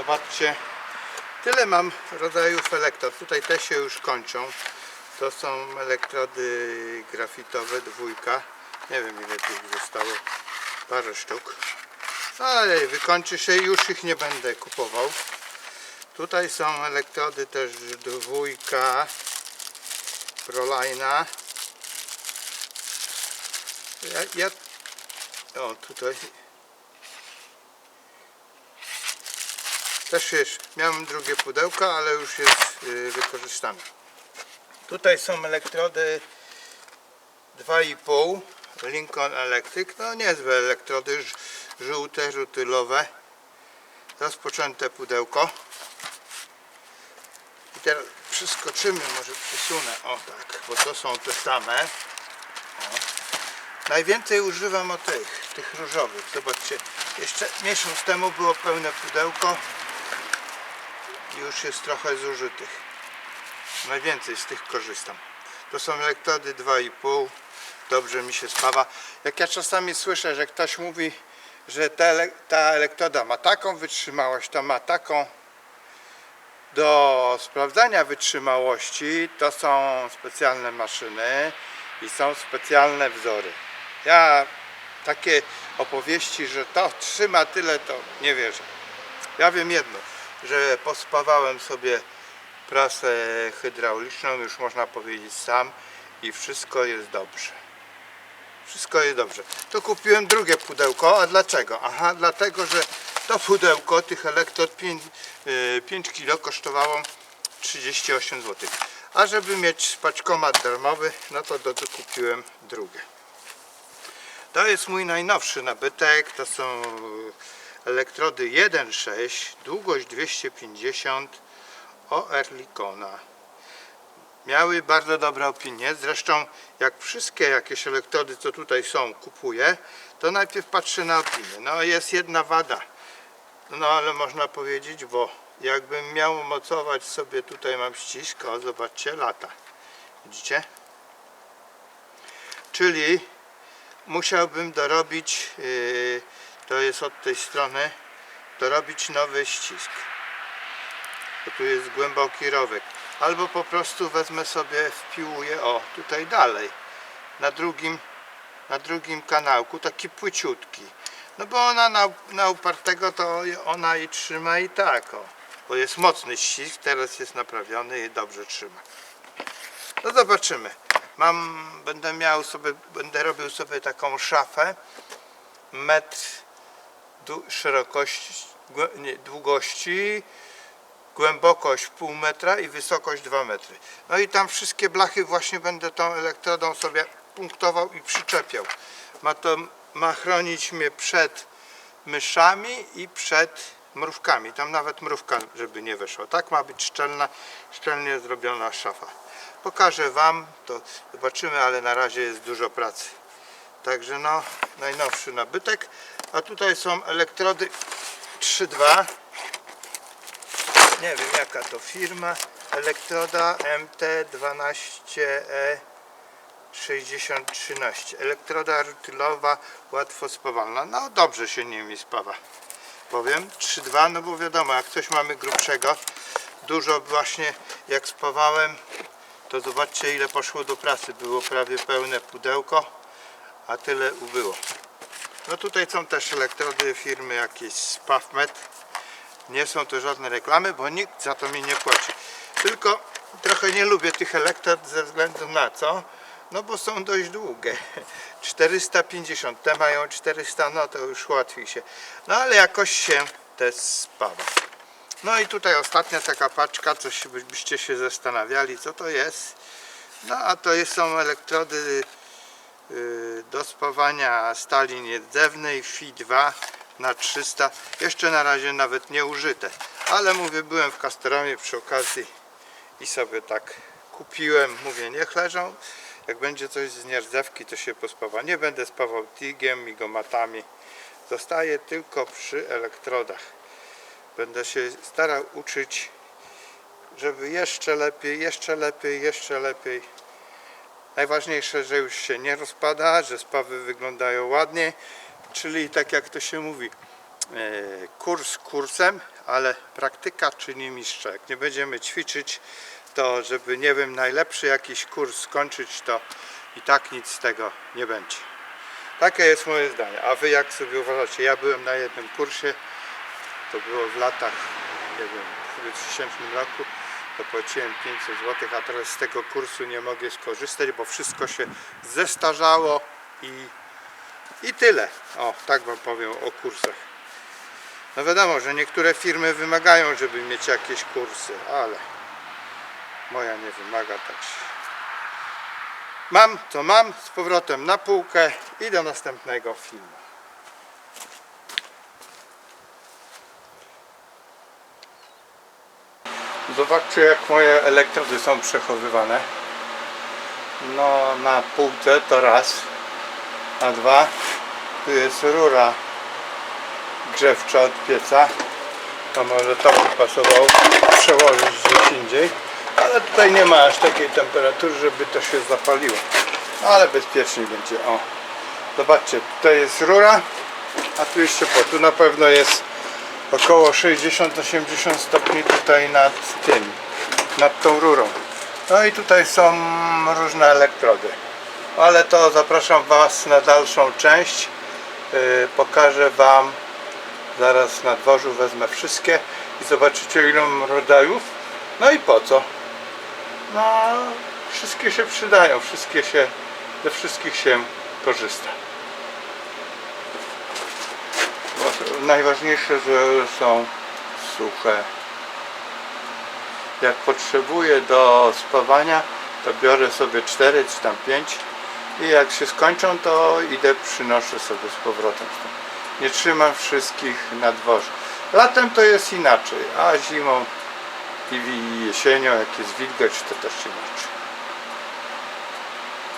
Zobaczcie, tyle mam rodzajów elektrod. Tutaj te się już kończą. To są elektrody grafitowe, dwójka. Nie wiem ile tu zostało. Parę sztuk. Ale wykończy się i już ich nie będę kupował. Tutaj są elektrody też dwójka Prolina. Ja, ja... O, tutaj Też jest, miałem drugie pudełko, ale już jest y, wykorzystane. Tutaj są elektrody 2,5 Lincoln Electric. No niezłe elektrody, żółte, rutylowe. Rozpoczęte pudełko. I teraz przeskoczymy, może przesunę, o tak, bo to są te same. Najwięcej używam o tych, tych różowych. Zobaczcie, jeszcze miesiąc temu było pełne pudełko już jest trochę zużytych. Najwięcej z tych korzystam. To są elektrody 2,5. Dobrze mi się spawa. Jak ja czasami słyszę, że ktoś mówi, że ta, ta elektroda ma taką wytrzymałość, ta ma taką. Do sprawdzania wytrzymałości to są specjalne maszyny i są specjalne wzory. Ja takie opowieści, że to trzyma tyle, to nie wierzę. Ja wiem jedno, że pospawałem sobie prasę hydrauliczną, już można powiedzieć sam i wszystko jest dobrze. Wszystko jest dobrze. To kupiłem drugie pudełko, a dlaczego? Aha, dlatego, że to pudełko tych elektrod 5, 5 kg kosztowało 38 zł. A żeby mieć paczkomat darmowy, no to do, kupiłem drugie. To jest mój najnowszy nabytek. To są elektrody 1.6, długość 250 OR Likona. Miały bardzo dobre opinie. Zresztą jak wszystkie jakieś elektrody, co tutaj są, kupuję, to najpierw patrzę na opinię. No jest jedna wada. No ale można powiedzieć, bo jakbym miał mocować sobie, tutaj mam ścisk, o zobaczcie, lata. Widzicie? Czyli musiałbym dorobić, yy, to jest od tej strony, dorobić nowy ścisk. Bo tu jest głęboki rowek. Albo po prostu wezmę sobie, wpiłuję, o tutaj dalej, na drugim, na drugim kanałku, taki płyciutki. No bo ona na, na upartego to ona i trzyma i tak, o. Bo jest mocny ścisk, teraz jest naprawiony i dobrze trzyma. No zobaczymy. Mam, będę miał sobie, będę robił sobie taką szafę metr głę- nie, długości, głębokość pół metra i wysokość 2 metry. No i tam wszystkie blachy właśnie będę tą elektrodą sobie punktował i przyczepiał. Ma to ma chronić mnie przed myszami i przed mrówkami. Tam nawet mrówka, żeby nie weszła. Tak ma być szczelna, szczelnie zrobiona szafa. Pokażę Wam, to zobaczymy, ale na razie jest dużo pracy. Także no, najnowszy nabytek. A tutaj są elektrody 3.2. Nie wiem jaka to firma. Elektroda MT12E 6013. Elektroda rutylowa, łatwo spawalna. No dobrze się nimi spawa. Powiem 3.2, no bo wiadomo, jak coś mamy grubszego, dużo właśnie jak spawałem, to zobaczcie ile poszło do pracy. Było prawie pełne pudełko, a tyle ubyło. No tutaj są też elektrody firmy jakieś Spavmet. Nie są to żadne reklamy, bo nikt za to mi nie płaci. Tylko trochę nie lubię tych elektrod ze względu na co? No bo są dość długie. 450, te mają 400, no to już łatwiej się. No ale jakoś się te spawa. No i tutaj ostatnia taka paczka, co się, byście się zastanawiali, co to jest. No a to są elektrody do spawania stali nierdzewnej FI2 na 300 jeszcze na razie nawet nie użyte. Ale mówię byłem w Casteromie przy okazji i sobie tak kupiłem. Mówię niech leżą. Jak będzie coś z nierdzewki to się pospawa. Nie będę spawał tigiem i gomatami. Zostaję tylko przy elektrodach. Będę się starał uczyć żeby jeszcze lepiej, jeszcze lepiej, jeszcze lepiej Najważniejsze, że już się nie rozpada, że spawy wyglądają ładnie, czyli tak jak to się mówi, e, kurs kursem, ale praktyka czyni mistrza. Jak nie będziemy ćwiczyć, to żeby, nie wiem, najlepszy jakiś kurs skończyć, to i tak nic z tego nie będzie. Takie jest moje zdanie. A wy jak sobie uważacie? Ja byłem na jednym kursie, to było w latach, nie wiem, w 2000 roku, to płaciłem 500 zł, a teraz z tego kursu nie mogę skorzystać, bo wszystko się zestarzało i, i tyle. O, tak wam powiem o kursach. No wiadomo, że niektóre firmy wymagają, żeby mieć jakieś kursy, ale moja nie wymaga tak się. Mam co mam, z powrotem na półkę i do następnego filmu. Zobaczcie jak moje elektrody są przechowywane. No na półce to raz, a dwa tu jest rura grzewcza od pieca. To może to by pasowało przełożyć gdzieś indziej. Ale tutaj nie ma aż takiej temperatury, żeby to się zapaliło. No, ale bezpiecznie będzie. O. Zobaczcie, tutaj jest rura, a tu jeszcze po. Tu na pewno jest około 60-80 stopni tutaj nad tym, nad tą rurą. No i tutaj są różne elektrody. Ale to zapraszam Was na dalszą część. Yy, pokażę Wam zaraz na dworzu wezmę wszystkie i zobaczycie ile rodzajów. No i po co? No wszystkie się przydają, wszystkie się, ze wszystkich się korzysta. Bo Najważniejsze, że są suche. Jak potrzebuję do spawania, to biorę sobie 4 czy tam 5 i jak się skończą, to idę, przynoszę sobie z powrotem. Nie trzymam wszystkich na dworze. Latem to jest inaczej, a zimą i jesienią, jak jest wilgoć, to też inaczej.